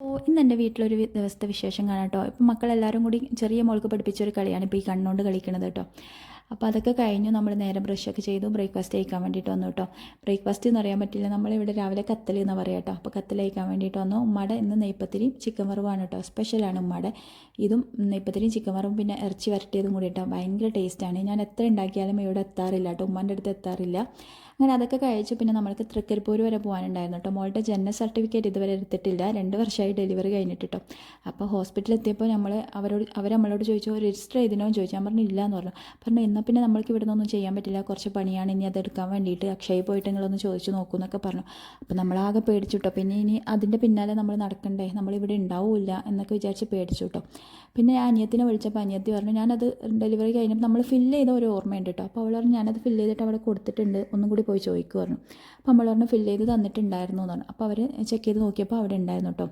ഓ ഇന്ന് എന്റെ വീട്ടിലൊരു ദിവസത്തെ വിശേഷം കാണാം കേട്ടോ. ഇപ്പം മക്കളെല്ലാവരും കൂടി ചെറിയ മോൾക്ക് പഠിപ്പിച്ചൊരു കളിയാണ് ഇപ്പോൾ ഈ കണ്ണുകൊണ്ട് കളിക്കണത് കേട്ടോ. അപ്പോൾ അതൊക്കെ കഴിഞ്ഞു നമ്മൾ നേരെ ബ്രഷൊക്കെ ചെയ്തു ബ്രേക്ക്ഫാസ്റ്റ് കഴിക്കാൻ വേണ്ടിയിട്ട് വന്നു കേട്ടോ. ബ്രേക്ക്ഫാസ്റ്റ് എന്ന് പറയാൻ പറ്റില്ല. നമ്മളിവിടെ രാവിലെ കത്തൽ എന്ന് പറയാം കേട്ടോ. അപ്പോൾ കത്തൽ കഴിക്കാൻ വേണ്ടിയിട്ട് വന്നു. ഉമ്മയുടെ ഇന്ന് നെയ്പ്പത്തിരിയും ചിക്കൻ വറവാണ് കേട്ടോ. സ്പെഷ്യലാണ് ഉമ്മയുടെ ഇതും നെയ്പ്പത്തിരിയും ചിക്കൻ വറവും പിന്നെ ഇറച്ചി വരട്ടിയതും കൂടി കേട്ടോ. ഭയങ്കര ടേസ്റ്റാണ് ഞാൻ എത്ര ഉണ്ടാക്കിയാലും ഇവിടെ എത്താറില്ല കേട്ടോ. ഉമ്മാന്റെ അടുത്ത് എത്താറില്ല. അങ്ങനെ അതൊക്കെ കഴിച്ച് പിന്നെ നമ്മൾക്ക് തൃക്കരിപ്പൂർ വരെ പോകാനുണ്ടായിരുന്നു കേട്ടോ. മോളുടെ ജനന സർട്ടിഫിക്കറ്റ് ഇതുവരെ എടുത്തിട്ടില്ല. രണ്ട് വർഷമായി ഡെലിവറി കഴിഞ്ഞിട്ട് കേട്ടോ. അപ്പോൾ ഹോസ്പിറ്റലിൽ എത്തിയപ്പോൾ നമ്മൾ അവരോട് അവർ നമ്മളോട് ചോദിച്ചു രജിസ്റ്റർ ചെയ്തിനോ ചോദിച്ചു. ഞാൻ പറഞ്ഞു ഇല്ല എന്ന് പറഞ്ഞു പറഞ്ഞു എന്നാൽ പിന്നെ നമ്മൾക്ക് ഇവിടെ നിന്നൊന്നും ചെയ്യാൻ പറ്റില്ല. കുറച്ച് പണിയാണ് ഇനി അതെടുക്കാൻ വേണ്ടിയിട്ട് അക്ഷയ പോയിട്ട് നിങ്ങളൊന്ന് ചോദിച്ചു നോക്കൂ എന്നൊക്കെ പറഞ്ഞു. അപ്പോൾ നമ്മളാകെ പേടിച്ചു കേട്ടോ പിന്നെ ഇനി അതിന്റെ പിന്നാലെ നമ്മൾ നടക്കണ്ടേ? നമ്മളിവിടെ ഉണ്ടാവില്ല എന്നൊക്കെ വിചാരിച്ച് പേടിച്ചു കേട്ടോ പിന്നെ ഞാൻ അനിയത്തിനെ വിളിച്ചപ്പോൾ അനിയത്തി പറഞ്ഞു ഞാനത് ഡെലിവറി കഴിഞ്ഞപ്പോൾ നമ്മൾ ഫില്ല് ചെയ്ത ഒരു ഓർമ്മയുണ്ട് കേട്ടോ അപ്പോൾ അവൾ പറഞ്ഞു ഞാനത് ഫില്ല് ചെയ്തിട്ട് അവിടെ കൊടുത്തിട്ടുണ്ട്. ഒന്നും കൂടി പോയി ചോദിക്കുക പറഞ്ഞു. അപ്പോൾ നമ്മൾ പറഞ്ഞു ഫില്ല് ചെയ്ത് തന്നിട്ടുണ്ടായിരുന്നു എന്ന് പറഞ്ഞു. അപ്പോൾ അവർ ചെക്ക് ചെയ്ത് നോക്കിയപ്പോൾ അവിടെ ഉണ്ടായിരുന്നു കേട്ടോ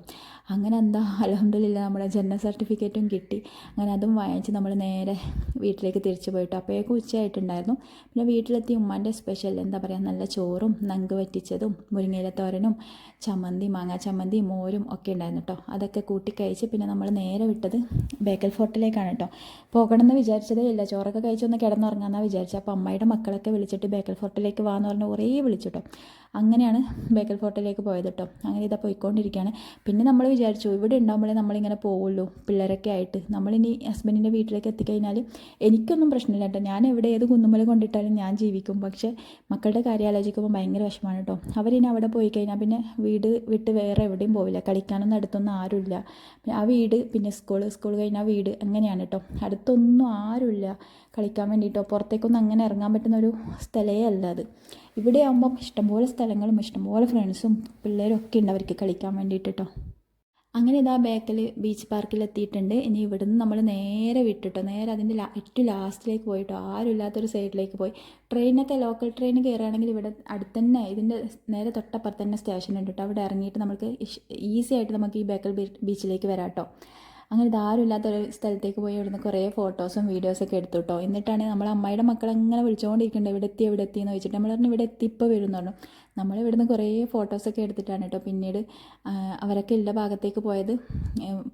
അങ്ങനെ എന്താ അലഹമില്ല നമ്മളെ ജനന സർട്ടിഫിക്കറ്റും കിട്ടി. അങ്ങനെ അതും വാങ്ങിച്ച് നമ്മൾ നേരെ വീട്ടിലേക്ക് തിരിച്ചു പോയിട്ട് അപ്പോഴേക്കും ഉച്ചയായിട്ടുണ്ടായിരുന്നു. പിന്നെ വീട്ടിലെത്തി ഉമ്മാന്റെ സ്പെഷ്യൽ എന്താ പറയുക നല്ല ചോറും നങ്ക് വറ്റിച്ചതും മുരിങ്ങയില തോരനും ചമ്മന്തി മാങ്ങാ ചമ്മന്തി മോരും ഒക്കെ ഉണ്ടായിരുന്നു കേട്ടോ അതൊക്കെ കൂട്ടി കഴിച്ച് പിന്നെ നമ്മൾ നേരെ വിട്ടത് ബേക്കൽ ഫോർട്ടിലേക്കാണ് കേട്ടോ പോകണമെന്ന് വിചാരിച്ചതേ ഇല്ല. ചോറൊക്കെ കഴിച്ചൊന്ന് കിടന്നുറങ്ങാമെന്നാണ് വിചാരിച്ചത് അപ്പോൾ അമ്മയുടെ മക്കളൊക്കെ വിളിച്ചിട്ട് ബേക്കൽ ഫോർട്ടിലേക്ക് വാന്ന് പറഞ്ഞ് കുറേ വിളിച്ചു കേട്ടോ അങ്ങനെയാണ് ബേക്കൽ ഫോർട്ടിലേക്ക് പോയത് കേട്ടോ അങ്ങനെ ഇതാ പോയിക്കൊണ്ടിരിക്കുകയാണ് പിന്നെ നമ്മൾ വിചാരിച്ചു ഇവിടെ ഉണ്ടാകുമ്പോഴേ നമ്മളിങ്ങനെ പോവുള്ളൂ പിള്ളേരൊക്കെ ആയിട്ട്. നമ്മളിനി ഹസ്ബൻഡിന്റെ വീട്ടിലേക്ക് എത്തിക്കഴിഞ്ഞാൽ എനിക്കൊന്നും പ്രശ്നമില്ല കേട്ടോ ഞാൻ എവിടെ ഏത് കുന്നുമല കൊണ്ടിട്ടാലും ഞാൻ ജീവിക്കും. പക്ഷേ മക്കളുടെ കാര്യം ആലോചിക്കുമ്പോൾ ഭയങ്കര വിഷമമാണ് കേട്ടോ അവരിനി അവിടെ പോയി കഴിഞ്ഞാൽ പിന്നെ വീട് വിട്ട് വേറെ എവിടെയും പോവില്ല. കളിക്കാനൊന്നും അടുത്തൊന്നും ആരുമില്ല. ആ വീട് പിന്നെ സ്കൂൾ സ്കൂൾ കഴിഞ്ഞാൽ വീട് അങ്ങനെയാണ് കേട്ടോ അടുത്തൊന്നും ആരുമില്ല കളിക്കാൻ വേണ്ടിയിട്ടോ. പുറത്തേക്കൊന്നും അങ്ങനെ ഇറങ്ങാൻ പറ്റുന്ന ഒരു സ്ഥലമേ അല്ല അത്. ഇവിടെ ആകുമ്പം ഇഷ്ടംപോലെ സ്ഥലങ്ങളും ഇഷ്ടംപോലെ ഫ്രണ്ട്സും പിള്ളേരും ഒക്കെ ഉണ്ട് അവർക്ക് കളിക്കാൻ വേണ്ടിയിട്ട് കേട്ടോ അങ്ങനെ ഇതാ ബേക്കൽ ബീച്ച് പാർക്കിൽ എത്തിയിട്ടുണ്ട്. ഇനി ഇവിടുന്ന് നമ്മൾ നേരെ വിട്ടിട്ടോ. നേരെ അതിന്റെ ഏറ്റവും ലാസ്റ്റിലേക്ക് പോയിട്ടോ. ആരും ഇല്ലാത്തൊരു സൈഡിലേക്ക് പോയി. ട്രെയിനൊക്കെ ലോക്കൽ ട്രെയിൻ കയറുകയാണെങ്കിൽ ഇവിടെ അടുത്ത് തന്നെ ഇതിന്റെ നേരെ തൊട്ടപ്പുറത്ത് തന്നെ സ്റ്റേഷൻ ഉണ്ട് കേട്ടോ അവിടെ ഇറങ്ങിയിട്ട് നമുക്ക് ഈസി ആയിട്ട് നമുക്ക് ഈ ബേക്കൽ ബീച്ചിലേക്ക് വരാം കേട്ടോ അങ്ങനെ ഇതാരും ഇല്ലാത്തൊരു സ്ഥലത്തേക്ക് പോയി ഇവിടുന്ന് കുറേ ഫോട്ടോസും വീഡിയോസൊക്കെ എടുത്തു കേട്ടോ എന്നിട്ടാണ് നമ്മൾ അമ്മയുടെ മക്കൾ അങ്ങനെ വിളിച്ചുകൊണ്ടിരിക്കുന്നത് ഇവിടെ എത്തി ഇവിടെ എത്തി എന്ന് വെച്ചിട്ട് നമ്മൾ പറഞ്ഞു ഇവിടെ എത്തി ഇപ്പോൾ വരും പറഞ്ഞു. നമ്മൾ ഇവിടുന്ന് കുറേ ഫോട്ടോസൊക്കെ എടുത്തിട്ടാണ് കേട്ടോ പിന്നീട് അവരൊക്കെ ഉള്ള ഭാഗത്തേക്ക് പോയത്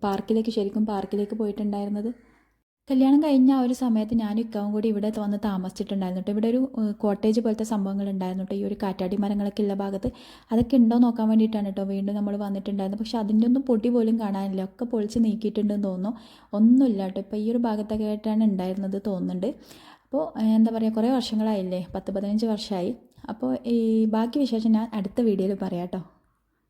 പാർക്കിലേക്ക് ശരിക്കും പാർക്കിലേക്ക് പോയിട്ടുണ്ടായിരുന്നത്. കല്യാണം കഴിഞ്ഞ ആ ഒരു സമയത്ത് ഞാൻ ഇക്കാവും കൂടി ഇവിടെ വന്ന് താമസിച്ചിട്ടുണ്ടായിരുന്നു ഇവിടെ ഒരു കോട്ടേജ് പോലത്തെ സംഭവങ്ങൾ ഉണ്ടായിരുന്നു ഈ ഒരു കാറ്റാടി മരങ്ങളൊക്കെ ഉള്ള ഭാഗത്ത്. അതൊക്കെ ഉണ്ടോ നോക്കാൻ വേണ്ടിയിട്ടാണ് കേട്ടോ വീണ്ടും നമ്മൾ വന്നിട്ടുണ്ടായിരുന്നത്. പക്ഷെ അതിന്റെ ഒന്നും പൊടി പോലും കാണാനില്ല. ഒക്കെ പൊളിച്ച് നീക്കിയിട്ടുണ്ടെന്ന് തോന്നുന്നു. ഒന്നുമില്ല കേട്ടോ. ഇപ്പോൾ ഈ ഒരു ഭാഗത്തൊക്കെ ആയിട്ടാണ് ഉണ്ടായിരുന്നത് തോന്നുന്നുണ്ട്. അപ്പോൾ എന്താ പറയുക കുറേ വർഷങ്ങളായില്ലേ? പത്ത് പതിനഞ്ച് വർഷമായി. അപ്പോൾ ഈ ബാക്കി വിശേഷം ഞാൻ അടുത്ത വീഡിയോയിൽ പറയാം കേട്ടോ.